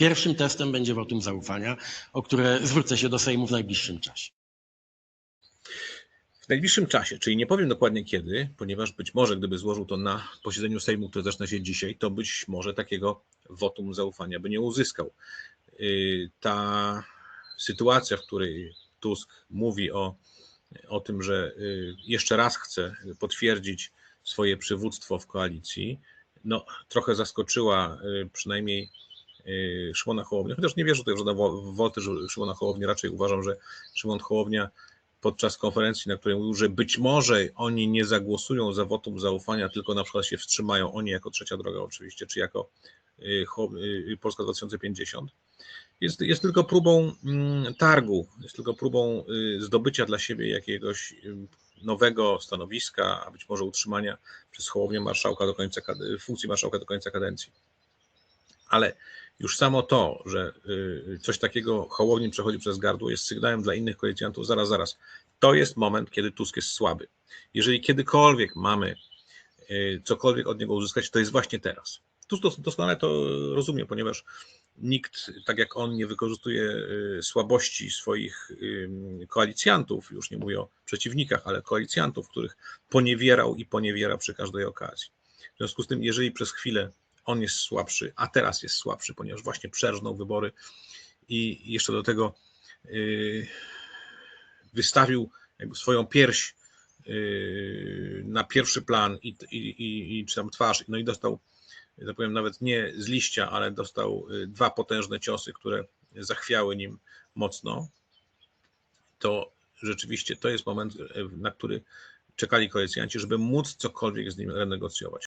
Pierwszym testem będzie wotum zaufania, o które zwrócę się do Sejmu w najbliższym czasie. W najbliższym czasie, czyli nie powiem dokładnie kiedy, ponieważ być może gdyby złożył to na posiedzeniu Sejmu, które zaczyna się dzisiaj, to być może takiego wotum zaufania by nie uzyskał. Yy, Ta sytuacja, w której Tusk mówi o, o tym, że yy, jeszcze raz chce potwierdzić swoje przywództwo w koalicji, no, trochę zaskoczyła yy, przynajmniej Szymona Hołownię, chociaż nie wierzę tutaj w żadne wo- wolty Szymona Hołowni, raczej uważam, że Szymon Hołownia podczas konferencji, na której mówił, że być może oni nie zagłosują za wotum zaufania, tylko na przykład się wstrzymają, oni jako trzecia droga oczywiście, czy jako Ho- y, Polska 2050, jest, jest tylko próbą mm, targu, jest tylko próbą zdobycia dla siebie jakiegoś nowego stanowiska, a być może utrzymania przez Hołownię marszałka do końca, funkcji marszałka do końca kadencji. Ale już samo to, że y, coś takiego Hołowni przechodzi przez gardło, jest sygnałem dla innych koalicjantów, zaraz, zaraz. To jest moment, kiedy Tusk jest słaby. Jeżeli kiedykolwiek mamy y, cokolwiek od niego uzyskać, to jest właśnie teraz. Tusk dos- doskonale to rozumie, ponieważ nikt, tak jak on, nie wykorzystuje y, słabości swoich koalicjantów, już nie mówię o przeciwnikach, ale koalicjantów, których poniewierał i poniewiera przy każdej okazji. W związku z tym, jeżeli przez chwilę on jest słabszy, a teraz jest słabszy, ponieważ właśnie przerżnął wybory i jeszcze do tego yy, wystawił swoją pierś yy, na pierwszy plan i, i, i, czy tam twarz, no i dostał, że tak powiem, nawet nie z liścia, ale dostał yy, dwa potężne ciosy, które zachwiały nim mocno, to rzeczywiście to jest moment, na który czekali koalicjanci, żeby móc cokolwiek z nim renegocjować.